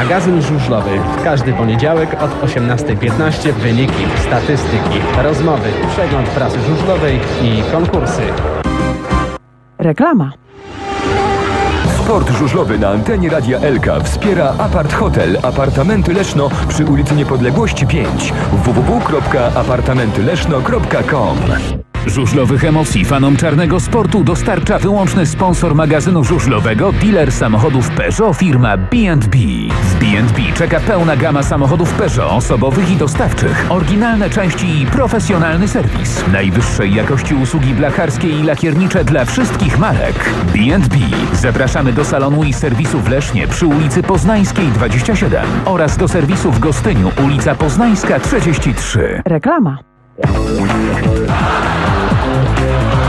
Magazyn żużlowy. W każdy poniedziałek od 18.15 wyniki, statystyki, rozmowy, przegląd prasy żużlowej i konkursy. Reklama. Sport żużlowy na antenie Radia Elka wspiera Apart Hotel Apartamenty Leszno przy ulicy Niepodległości 5 www.apartamentyleszno.com Żużlowych emocji fanom czarnego sportu dostarcza wyłączny sponsor magazynu żużlowego, dealer samochodów Peugeot firma B&B. W B&B czeka pełna gama samochodów Peugeot osobowych i dostawczych, oryginalne części i profesjonalny serwis. Najwyższej jakości usługi blacharskie i lakiernicze dla wszystkich marek. B&B. Zapraszamy do salonu i serwisu w Lesznie przy ulicy Poznańskiej 27 oraz do serwisu w Gostyniu, ulica Poznańska 33. Reklama. A teraz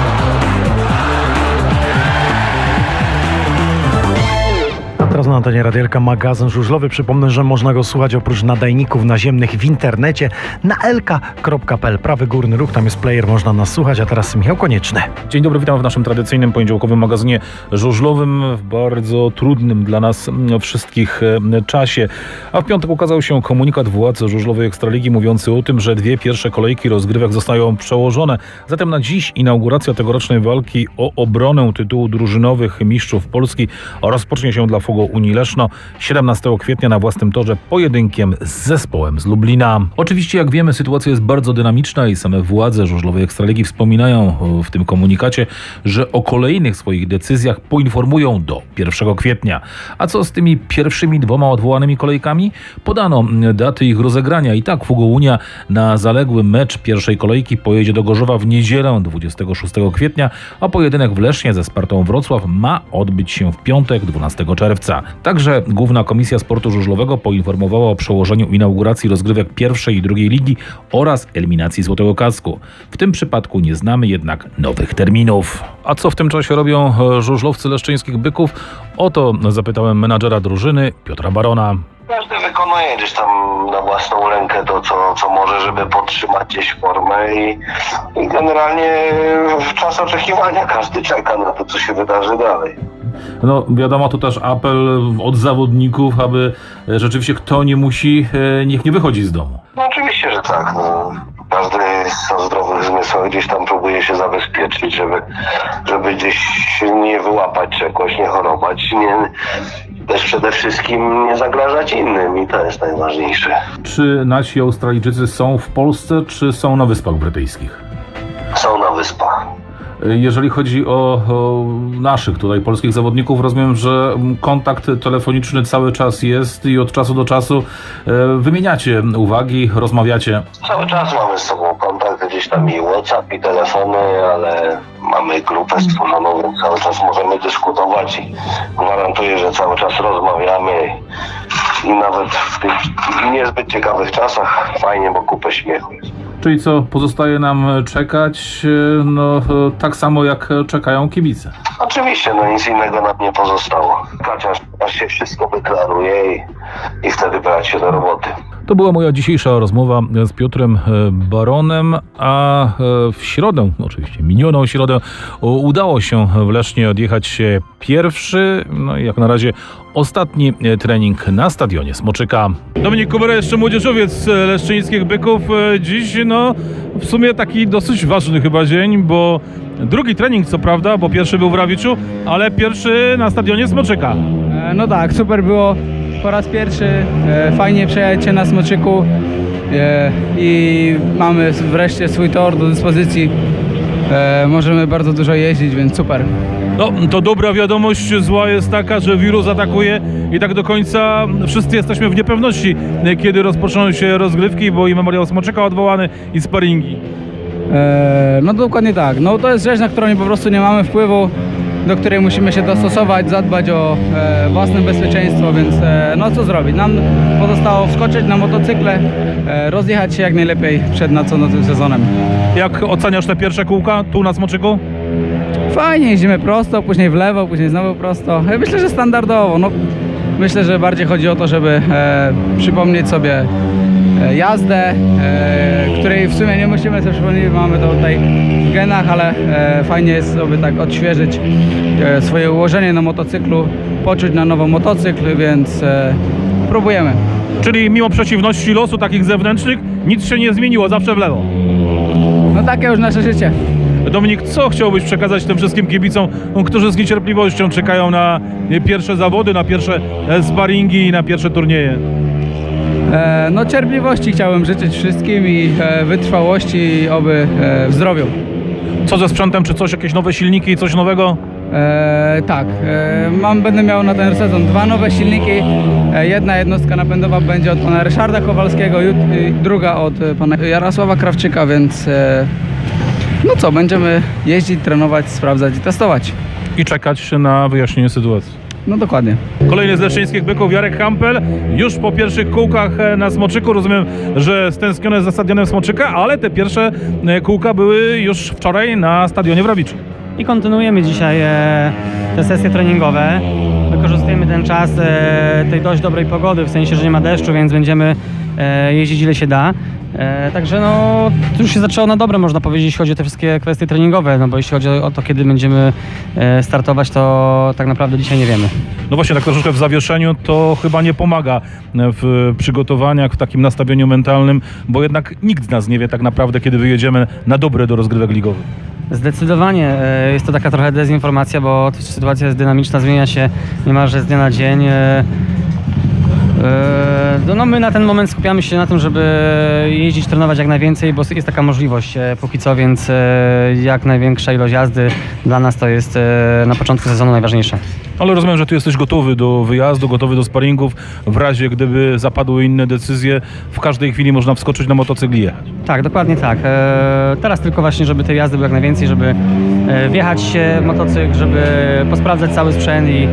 na antenie Radielka magazyn żużlowy. Przypomnę, że można go słuchać oprócz nadajników naziemnych w internecie na elka.pl. Prawy górny ruch, tam jest player, można nas słuchać. A teraz Michał Konieczny. Dzień dobry, witam w naszym tradycyjnym poniedziałkowym magazynie żużlowym w bardzo trudnym dla nas wszystkich czasie. A w piątek ukazał się komunikat władz żużlowej Ekstraligi mówiący o tym, że dwie pierwsze kolejki rozgrywek zostają przełożone. Zatem na dziś inauguracja tegorocznej walki o obronę tytułu drużynowych mistrzów Polski rozpocznie się dla Fogo Unii Leszno 17 kwietnia na własnym torze pojedynkiem z zespołem z Lublina. Oczywiście jak wiemy sytuacja jest bardzo dynamiczna i same władze żużlowej Ekstraligi wspominają w tym komunikacie, że o kolejnych swoich decyzjach poinformują do 1 kwietnia. A co z tymi pierwszymi dwoma odwołanymi kolejkami? Podano daty ich rozegrania i tak Fogo Unia na zaległy mecz pierwszej kolejki pojedzie do Gorzowa w niedzielę 26 kwietnia, a pojedynek w Lesznie ze Spartą Wrocław ma odbyć się w piątek 12 czerwca. Także Główna Komisja Sportu Żużlowego poinformowała o przełożeniu inauguracji rozgrywek pierwszej i drugiej ligi oraz eliminacji Złotego Kasku. W tym przypadku nie znamy jednak nowych terminów. A co w tym czasie robią e, żużlowcy leszczyńskich byków? O to zapytałem menadżera drużyny Piotra Barona. Każdy wykonuje gdzieś tam na własną rękę to, co, co może, żeby podtrzymać gdzieś formę i, i generalnie w czas oczekiwania każdy czeka na to, co się wydarzy dalej. No wiadomo, to też apel od zawodników, aby e, rzeczywiście kto nie musi, e, niech nie wychodzi z domu. No oczywiście, że tak. No. Każdy o zdrowych zmysłach gdzieś tam próbuje się zabezpieczyć, żeby, żeby gdzieś nie wyłapać czegoś, nie chorować, nie, też przede wszystkim nie zagrażać innym i to jest najważniejsze. Czy nasi Australijczycy są w Polsce, czy są na Wyspach Brytyjskich? Są na wyspach. Jeżeli chodzi o, naszych tutaj polskich zawodników, rozumiem, że kontakt telefoniczny cały czas jest i od czasu do czasu e, wymieniacie uwagi, rozmawiacie. Cały czas mamy z sobą kontakt, gdzieś tam i WhatsApp, i telefony, ale mamy grupę stworzoną, więc cały czas możemy dyskutować i gwarantuję, że cały czas rozmawiamy i nawet w tych niezbyt ciekawych czasach fajnie, bo kupę śmiechu jest. Czyli co, pozostaje nam czekać, e, no e, tak samo jak czekają kibice. Oczywiście, no nic innego nam nie pozostało. Chociaż aż się wszystko wyklaruje i, i wtedy brać się do roboty. To była moja dzisiejsza rozmowa z Piotrem e, Baronem, a e, w środę, oczywiście minioną środę, udało się w Lesznie odjechać e, pierwszy, no i jak na razie ostatni e, trening na stadionie Smoczyka. Dominik Kubera, jeszcze młodzieżowiec e, leszczyńskich byków. E, Dziś, no, w sumie taki dosyć ważny chyba dzień, bo drugi trening co prawda, bo pierwszy był w Rawiczu, ale pierwszy na stadionie Smoczyka. E, No tak, super było po raz pierwszy. E, Fajnie przejechać się na Smoczyku e, i mamy wreszcie swój tor do dyspozycji. E, Możemy bardzo dużo jeździć, więc super. No, to dobra wiadomość, zła jest taka, że wirus atakuje i tak do końca wszyscy jesteśmy w niepewności, kiedy rozpoczną się rozgrywki, bo i Memoriał Smoczyka odwołany i sparingi. No dokładnie tak. No to jest rzecz, na którą po prostu nie mamy wpływu, do której musimy się dostosować, zadbać o e, własne bezpieczeństwo, więc e, no co zrobić? Nam pozostało wskoczyć na motocykle, e, rozjechać się jak najlepiej przed nocnym sezonem. Jak oceniasz te pierwsze kółka tu na Smoczyku? Fajnie, jeździmy prosto, później w lewo, później znowu prosto. Ja Myślę, że standardowo. No, myślę, że bardziej chodzi o to, żeby e, przypomnieć sobie e, jazdę, e, której w sumie nie musimy sobie przypomnieć, bo mamy to tutaj w genach, ale e, fajnie jest sobie tak odświeżyć e, swoje ułożenie na motocyklu, poczuć na nowo motocykl, więc e, próbujemy. Czyli mimo przeciwności losu takich zewnętrznych, nic się nie zmieniło, zawsze w lewo. No takie już nasze życie. Dominik, co chciałbyś przekazać tym wszystkim kibicom, którzy z niecierpliwością czekają na pierwsze zawody, na pierwsze e, sparingi i na pierwsze turnieje? E, no cierpliwości chciałem życzyć wszystkim i e, wytrwałości, oby e, w zdrowiu. Co ze sprzętem, czy coś, jakieś nowe silniki, coś nowego? E, tak, e, mam, będę miał na ten sezon dwa nowe silniki. E, jedna jednostka napędowa będzie od pana Ryszarda Kowalskiego, jut- druga od pana Jarosława Krawczyka, więc e, no co, będziemy jeździć, trenować, sprawdzać i testować. I czekać na wyjaśnienie sytuacji. No dokładnie. Kolejny z leszczyńskich byków, Jarek Hampel, już po pierwszych kółkach e, na Smoczyku. Rozumiem, że stęsknione za stadionem Smoczyka, ale te pierwsze e, kółka były już wczoraj na stadionie w Rawiczu. I kontynuujemy dzisiaj e, te sesje treningowe. Wykorzystujemy ten czas e, tej dość dobrej pogody, w sensie, że nie ma deszczu, więc będziemy e, jeździć ile się da. E, także no, to już się zaczęło na dobre, można powiedzieć, jeśli chodzi o te wszystkie kwestie treningowe, no bo jeśli chodzi o to, kiedy będziemy e, startować, to tak naprawdę dzisiaj nie wiemy. No właśnie, tak troszeczkę w zawieszeniu to chyba nie pomaga e, w przygotowaniach, w takim nastawieniu mentalnym, bo jednak nikt z nas nie wie tak naprawdę, kiedy wyjedziemy na dobre do rozgrywek ligowych. Zdecydowanie e, jest to taka trochę dezinformacja, bo sytuacja jest dynamiczna, zmienia się niemalże z dnia na dzień. E, e, No, no my na ten moment skupiamy się na tym, żeby jeździć, trenować jak najwięcej, bo jest taka możliwość e, póki co, więc e, jak największa ilość jazdy dla nas to jest e, na początku sezonu najważniejsze. Ale rozumiem, że ty jesteś gotowy do wyjazdu, gotowy do sparingów. W razie gdyby zapadły inne decyzje, w każdej chwili można wskoczyć na motocykl i jechać. Tak, dokładnie tak. Teraz tylko właśnie, żeby tej jazdy było jak najwięcej, żeby wjechać się w motocykl, żeby posprawdzać cały sprzęt i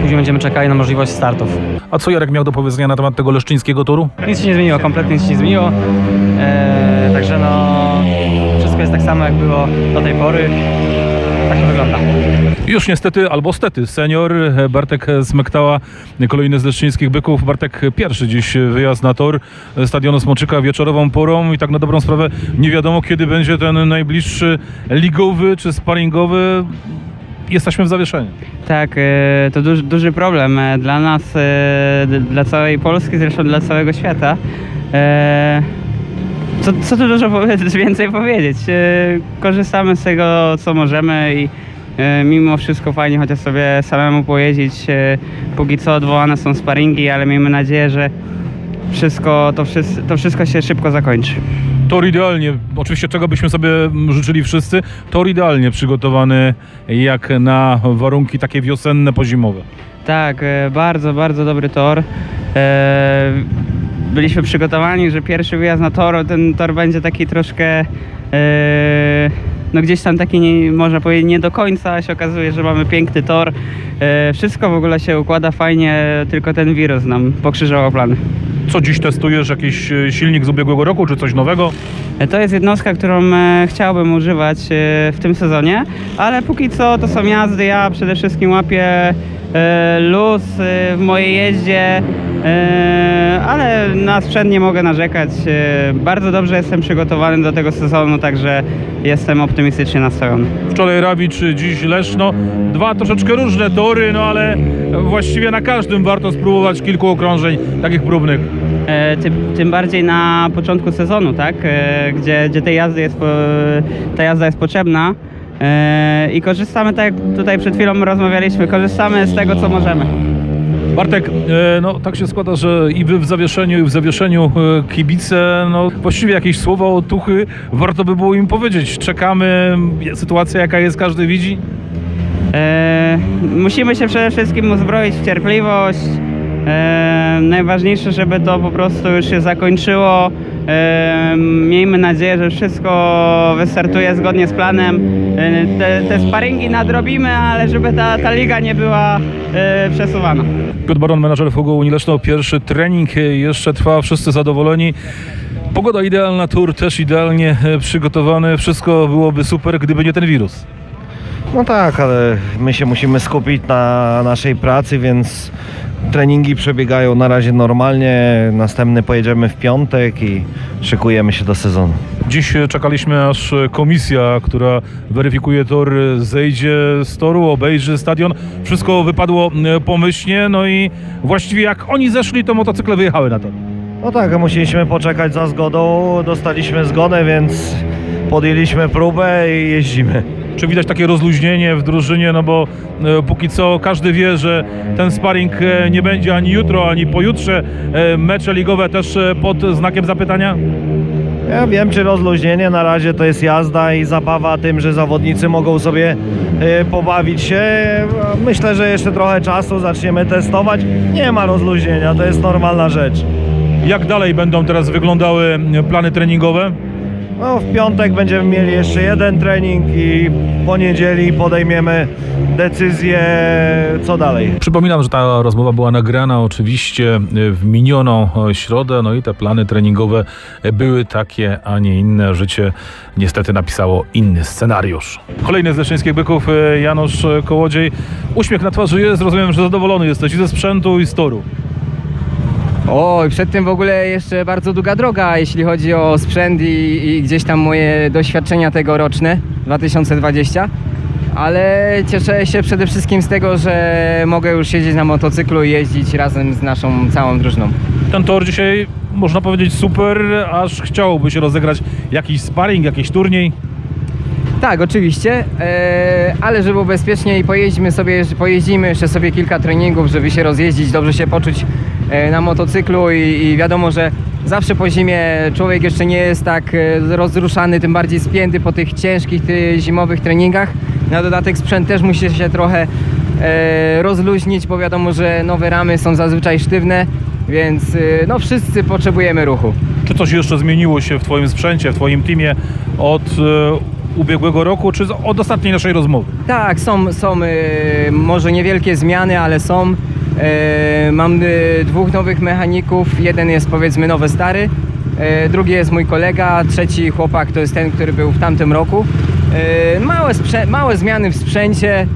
później będziemy czekali na możliwość startów. A co Jarek miał do powiedzenia na temat tego leszczyńskiego toru? Nic się nie zmieniło, kompletnie nic się nie zmieniło. E, także no, wszystko jest tak samo jak było do tej pory. Tak to wygląda. Już niestety, albo stety, senior e, Bartek Smektała, kolejny z leszczyńskich byków. Bartek pierwszy dziś wyjazd na tor e, stadionu Smoczyka wieczorową porą i tak na dobrą sprawę nie wiadomo kiedy będzie ten najbliższy ligowy czy sparingowy. Jesteśmy w zawieszeniu. Tak, e, to duży, duży problem e, dla nas, e, dla całej Polski, zresztą dla całego świata. Co, co tu dużo więcej powiedzieć? Korzystamy z tego, co możemy i mimo wszystko fajnie chociaż sobie samemu pojeździć. Póki co odwołane są sparingi, ale miejmy nadzieję, że wszystko, to, wszystko, to wszystko się szybko zakończy. Tor idealnie, oczywiście czego byśmy sobie życzyli wszyscy, tor idealnie przygotowany jak na warunki takie wiosenne, pozimowe. Tak, e, bardzo, bardzo dobry tor. E, Byliśmy przygotowani, że pierwszy wyjazd na tor, ten tor będzie taki troszkę, e, no gdzieś tam taki, nie, można powiedzieć, nie do końca, się okazuje, że mamy piękny tor. E, Wszystko w ogóle się układa fajnie, tylko ten wirus nam pokrzyżował plany. Co dziś testujesz? Jakiś e, silnik z ubiegłego roku, czy coś nowego? E, To jest jednostka, którą chciałbym używać w tym sezonie, ale póki co to są jazdy. Ja przede wszystkim łapię luz e, w mojej jeździe, e, ale na sprzęt nie mogę narzekać. E, Bardzo dobrze jestem przygotowany do tego sezonu, także jestem optymistycznie nastawiony. Wczoraj Rawicz, dziś Leszno. Dwa troszeczkę różne tory, no ale właściwie na każdym warto spróbować kilku okrążeń takich próbnych. E, Tym, tym bardziej na początku sezonu, tak? E, Gdzie, gdzie tej jazdy jest, ta jazda jest potrzebna. E, I korzystamy, tak jak tutaj przed chwilą rozmawialiśmy, korzystamy z tego, co możemy. Bartek, e, no tak się składa, że i wy w zawieszeniu, i w zawieszeniu e, kibice, no właściwie jakieś słowa otuchy warto by było im powiedzieć. Czekamy, sytuacja jaka jest, każdy widzi. E, musimy się przede wszystkim uzbroić w cierpliwość. E, najważniejsze, żeby to po prostu już się zakończyło. E, miejmy nadzieję, że wszystko wystartuje zgodnie z planem. E, te, te sparingi nadrobimy, ale żeby ta, ta liga nie była e, przesuwana. Piotr Baron, menadżer Fugo Unii Leszno, pierwszy trening jeszcze trwa, wszyscy zadowoleni. Pogoda idealna, tur też idealnie e, przygotowany. Wszystko byłoby super, gdyby nie ten wirus. No tak, ale my się musimy skupić na naszej pracy, więc treningi przebiegają na razie normalnie. Następny pojedziemy w piątek i szykujemy się do sezonu. Dziś czekaliśmy, aż komisja, która weryfikuje tor, zejdzie z toru, obejrzy stadion. Wszystko wypadło e, pomyślnie, no i właściwie jak oni zeszli, to motocykle wyjechały na tor. No tak, musieliśmy poczekać za zgodą. Dostaliśmy zgodę, więc podjęliśmy próbę i jeździmy. Czy widać takie rozluźnienie w drużynie, no bo e, póki co każdy wie, że ten sparring e, nie będzie ani jutro, ani pojutrze. E, mecze ligowe też e, pod znakiem zapytania? Ja wiem, czy rozluźnienie na razie to jest jazda i zabawa tym, że zawodnicy mogą sobie pobawić się. Myślę, że jeszcze trochę czasu zaczniemy testować. Nie ma rozluźnienia, to jest normalna rzecz. Jak dalej będą teraz wyglądały plany treningowe? No, w piątek będziemy mieli jeszcze jeden trening i w poniedzieli podejmiemy decyzję, co dalej. Przypominam, że ta rozmowa była nagrana oczywiście w minioną środę, no i te plany treningowe były takie, a nie inne. Życie niestety napisało inny scenariusz. Kolejny z Leszczyńskich Byków, e, Janusz Kołodziej. Uśmiech na twarzy jest, rozumiem, że zadowolony jesteś i ze sprzętu i z toru. O, i przed tym w ogóle jeszcze bardzo długa droga, jeśli chodzi o sprzęt i, i gdzieś tam moje doświadczenia tegoroczne 2020. Ale cieszę się przede wszystkim z tego, że mogę już siedzieć na motocyklu i jeździć razem z naszą całą drużyną. Ten tor dzisiaj, można powiedzieć, super, aż chciałoby się rozegrać jakiś sparring, jakiś turniej. Tak, oczywiście, e, ale żeby było bezpieczniej, pojeździmy sobie, pojeździmy jeszcze sobie kilka treningów, żeby się rozjeździć, dobrze się poczuć na motocyklu i, i wiadomo, że zawsze po zimie człowiek jeszcze nie jest tak e, rozruszany, tym bardziej spięty po tych ciężkich zimowych treningach. Na dodatek sprzęt też musi się trochę e, rozluźnić, bo wiadomo, że nowe ramy są zazwyczaj sztywne, więc e, no wszyscy potrzebujemy ruchu. Czy coś jeszcze zmieniło się w Twoim sprzęcie, w Twoim teamie od e, ubiegłego roku, czy od ostatniej naszej rozmowy? Tak, są, są e, może niewielkie zmiany, ale są. E, mam e, dwóch nowych mechaników. Jeden jest powiedzmy nowy, stary. E, drugi jest mój kolega. Trzeci chłopak to jest ten, który był w tamtym roku. Małe, małe zmiany w sprzęcie,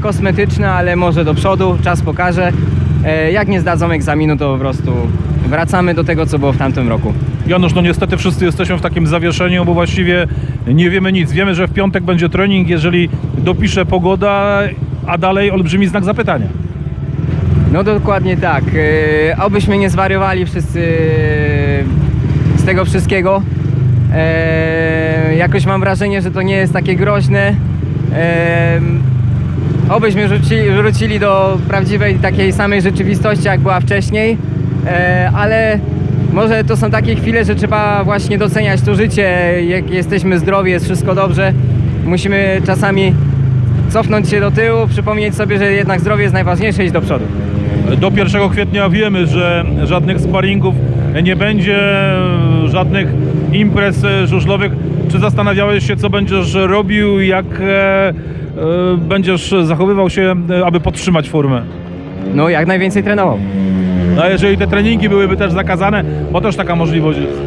kosmetyczne, ale może do przodu. Czas pokaże. Jak nie zdadzą egzaminu, to po prostu wracamy do tego, co było w tamtym roku. Janusz, no niestety wszyscy jesteśmy w takim zawieszeniu, bo właściwie nie wiemy nic. Wiemy, że w piątek będzie trening, jeżeli dopisze pogoda, a dalej olbrzymi znak zapytania. No dokładnie tak. Yy, obyśmy nie zwariowali wszyscy yy, z tego wszystkiego. Yy, jakoś mam wrażenie, że to nie jest takie groźne. Obyśmy wrócili, do prawdziwej takiej samej rzeczywistości, jak była wcześniej. Ale może to są takie chwile, że trzeba właśnie doceniać to życie, jak jesteśmy zdrowi, jest wszystko dobrze. Musimy czasami cofnąć się do tyłu, przypomnieć sobie, że jednak zdrowie jest najważniejsze iść do przodu. Do 1 kwietnia wiemy, że żadnych sparingów nie będzie, żadnych imprez żużlowych. Czy zastanawiałeś się, co będziesz robił, jak e, e, będziesz zachowywał się, e, aby podtrzymać formę? No, jak najwięcej trenował. A jeżeli te treningi byłyby też zakazane, bo też taka możliwość jest.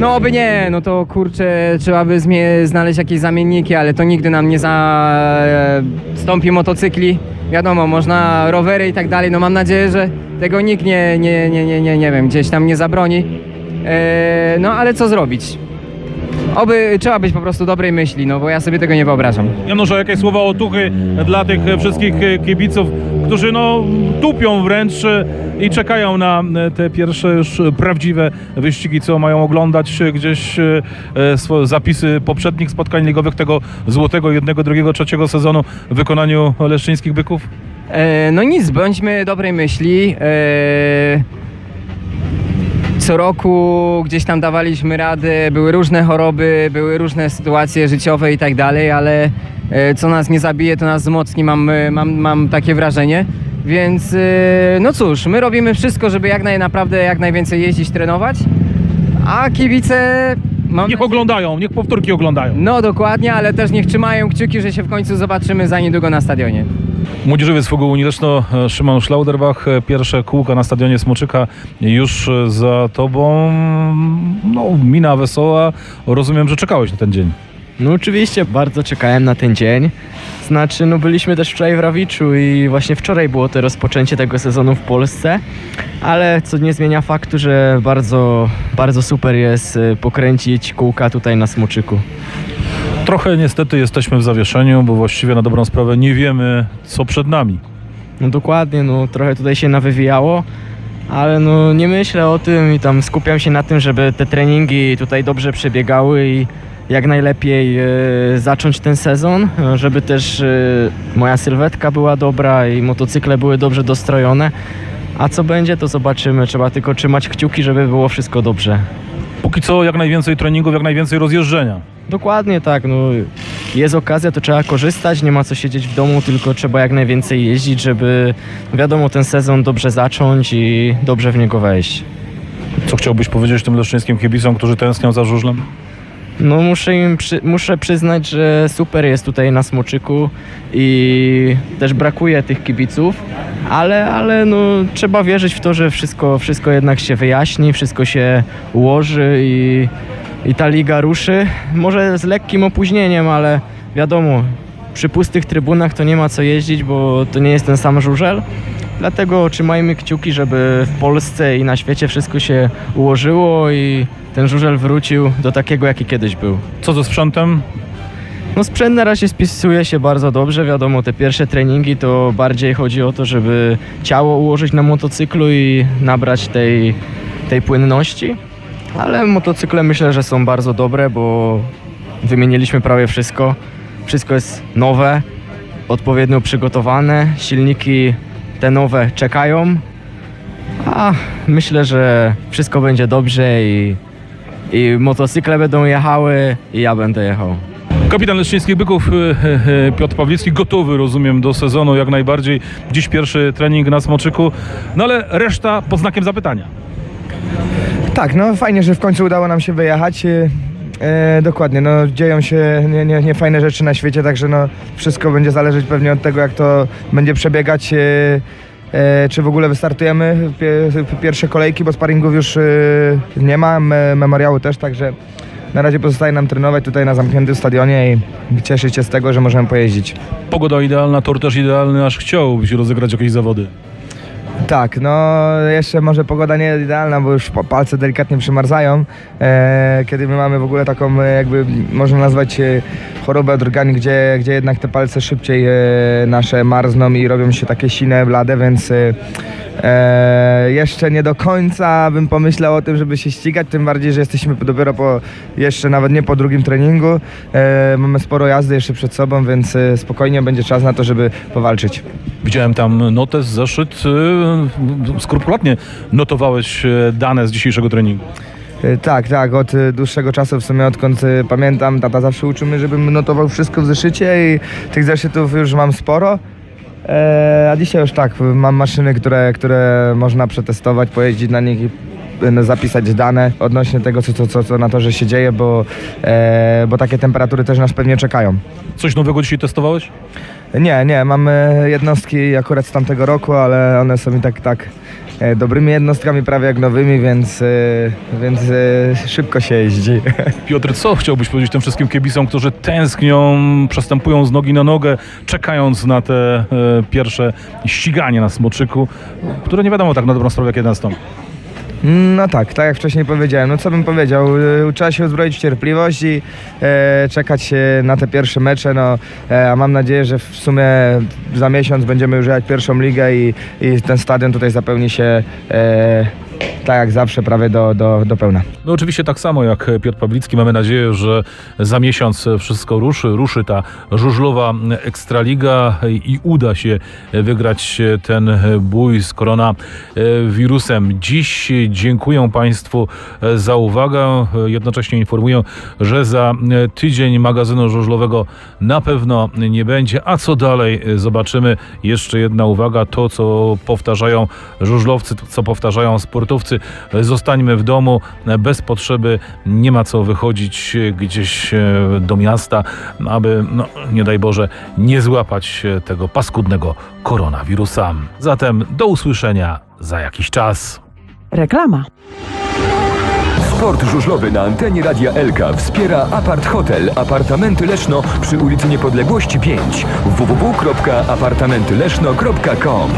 No, oby nie, no to kurczę, trzeba by znaleźć jakieś zamienniki, ale to nigdy nam nie zastąpi motocykli. Wiadomo, można rowery i tak dalej, no mam nadzieję, że tego nikt nie, nie, nie, nie, nie, nie wiem, gdzieś tam nie zabroni. Eee, no, ale co zrobić? Oby trzeba być po prostu dobrej myśli, no bo ja sobie tego nie wyobrażam. Janusz, a jakieś słowa otuchy dla tych wszystkich kibiców, którzy no tupią wręcz e, i czekają na e, te pierwsze już prawdziwe wyścigi, co mają oglądać e, gdzieś zapisy poprzednich spotkań ligowych tego złotego jednego, drugiego, trzeciego sezonu w wykonaniu leszczyńskich byków? E, no nic, bądźmy dobrej myśli. E, co roku gdzieś tam dawaliśmy radę, były różne choroby, były różne sytuacje życiowe i tak dalej, ale co nas nie zabije, to nas wzmocni, mam, e, mam, mam takie wrażenie. Więc e, no cóż, my robimy wszystko, żeby jak naj, naprawdę jak najwięcej jeździć, trenować, a kibice... Mam Niech oglądają, niech powtórki oglądają. No dokładnie, ale też niech trzymają kciuki, że się w końcu zobaczymy za niedługo na stadionie. Młodzieżowiec Fugu e, Szymon Schlauderbach, e, pierwsze kółka na stadionie Smoczyka już e, za tobą. No, mina wesoła. Rozumiem, że czekałeś na ten dzień. No oczywiście, bardzo czekałem na ten dzień. Znaczy, no byliśmy też wczoraj w Rawiczu i właśnie wczoraj było to rozpoczęcie tego sezonu w Polsce, ale co nie zmienia faktu, że bardzo, bardzo super jest y, pokręcić kółka tutaj na Smoczyku. Trochę niestety jesteśmy w zawieszeniu, bo właściwie na dobrą sprawę nie wiemy, co przed nami. No dokładnie, no trochę tutaj się nawywijało, ale no nie myślę o tym i tam skupiam się na tym, żeby te treningi tutaj dobrze przebiegały i jak najlepiej e, zacząć ten sezon, żeby też e, moja sylwetka była dobra i motocykle były dobrze dostrojone. A co będzie, to zobaczymy. Trzeba tylko trzymać kciuki, żeby było wszystko dobrze. Póki co jak najwięcej treningów, jak najwięcej rozjeżdżenia. Dokładnie tak, no jest okazja, to trzeba korzystać, nie ma co siedzieć w domu, tylko trzeba jak najwięcej jeździć, żeby wiadomo ten sezon dobrze zacząć i dobrze w niego wejść. Co chciałbyś powiedzieć tym leszczyńskim kibicom, którzy tęsknią za żużlem? No muszę im przy, muszę przyznać, że super jest tutaj na Smoczyku i też brakuje tych kibiców, ale, ale no, trzeba wierzyć w to, że wszystko, wszystko jednak się wyjaśni, wszystko się ułoży i, i ta liga ruszy. Może z lekkim opóźnieniem, ale wiadomo, przy pustych trybunach to nie ma co jeździć, bo to nie jest ten sam żużel. Dlatego trzymajmy kciuki, żeby w Polsce i na świecie wszystko się ułożyło i ten żużel wrócił do takiego, jaki kiedyś był. Co ze sprzętem? No sprzęt na razie spisuje się bardzo dobrze, wiadomo, te pierwsze treningi to bardziej chodzi o to, żeby ciało ułożyć na motocyklu i nabrać tej, tej płynności, ale motocykle myślę, że są bardzo dobre, bo wymieniliśmy prawie wszystko. Wszystko jest nowe, odpowiednio przygotowane, silniki te nowe czekają, a myślę, że wszystko będzie dobrze i, i motocykle będą jechały i ja będę jechał. Kapitan Leszczyńskich Byków e, e, Piotr Pawlicki gotowy, rozumiem, do sezonu jak najbardziej. Dziś pierwszy trening na Smoczyku, no ale reszta pod znakiem zapytania. Tak, no fajnie, że w końcu udało nam się wyjechać. E, E, dokładnie, no dzieją się niefajne nie, nie fajne rzeczy na świecie, także no wszystko będzie zależeć pewnie od tego, jak to będzie przebiegać. E, e, czy w ogóle wystartujemy w pie, w pierwsze kolejki, bo sparingów już e, nie ma, me, memoriału też, także na razie pozostaje nam trenować tutaj na zamkniętym stadionie i cieszyć się z tego, że możemy pojeździć. Pogoda idealna, tor też idealny, aż chciałbyś rozegrać jakieś zawody. Tak, no jeszcze może pogoda nie jest idealna, bo już pa- palce delikatnie przymarzają. E, kiedy my mamy w ogóle taką e, jakby można nazwać e, chorobę odrgani, gdzie, gdzie jednak te palce szybciej e, nasze marzną i robią się takie sine, blade, więc e, e, jeszcze nie do końca bym pomyślał o tym, żeby się ścigać, tym bardziej, że jesteśmy dopiero po, jeszcze nawet nie po drugim treningu. E, mamy sporo jazdy jeszcze przed sobą, więc e, spokojnie będzie czas na to, żeby powalczyć. Widziałem tam notes, zeszyt. e, Skrupulatnie notowałeś e, dane z dzisiejszego treningu. Tak, tak, od dłuższego czasu w sumie odkąd pamiętam, tata zawsze uczył mnie, żebym notował wszystko w zeszycie i tych zeszytów już mam sporo. E, a dzisiaj już tak, mam maszyny, które, które można przetestować, pojeździć na nich i e, zapisać dane odnośnie tego, co, co, co, na torze się dzieje, bo, e, bo takie temperatury też nas pewnie czekają. Coś nowego dzisiaj testowałeś? Nie, nie, mamy jednostki akurat z tamtego roku, ale one są i tak, tak dobrymi jednostkami, prawie jak nowymi, więc, e, więc e, szybko się jeździ. Piotr, co chciałbyś powiedzieć tym wszystkim kibicom, którzy tęsknią, przestępują z nogi na nogę, czekając na te e, pierwsze ściganie na Smoczyku, które nie wiadomo tak na dobrą sprawę kiedy nastąpi. No tak, tak jak wcześniej powiedziałem. No co bym powiedział, y, trzeba się uzbroić w cierpliwość i e, czekać na te pierwsze mecze, no e, a mam nadzieję, że w sumie za miesiąc będziemy już jechać pierwszą ligę i, i ten stadion tutaj zapełni się e, tak jak zawsze, prawie do, do, do pełna. No oczywiście tak samo jak Piotr Pawlicki. Mamy nadzieję, że za miesiąc wszystko ruszy. Ruszy ta żużlowa Ekstraliga i uda się wygrać ten bój z koronawirusem. Dziś dziękuję Państwu za uwagę. Jednocześnie informuję, że za tydzień magazynu żużlowego na pewno nie będzie. A co dalej zobaczymy. Jeszcze jedna uwaga. To, co powtarzają żużlowcy, co powtarzają sportowcy. Zostańmy w domu bez potrzeby. Nie ma co wychodzić gdzieś e, do miasta, aby, no, nie daj Boże, nie złapać e, tego paskudnego koronawirusa. Zatem do usłyszenia za jakiś czas. Reklama. Sport żużlowy na antenie Radia Elka wspiera Apart Hotel Apartamenty Leszno przy ulicy Niepodległości 5 www.apartamentyleszno.com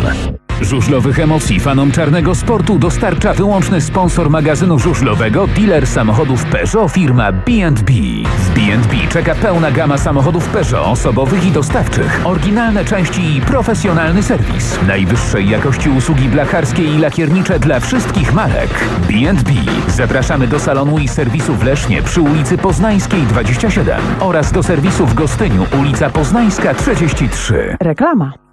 Żużlowych emocji fanom czarnego sportu dostarcza wyłączny sponsor magazynu żużlowego, dealer samochodów Peugeot firma B&B. W B&B czeka pełna gama samochodów Peugeot osobowych i dostawczych, oryginalne części i profesjonalny serwis. Najwyższej jakości usługi blacharskie i lakiernicze dla wszystkich marek. B&B. Zapraszamy do salonu i serwisu w Lesznie przy ulicy Poznańskiej 27 oraz do serwisu w Gostyniu, ulica Poznańska 33. Reklama.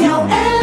your ass.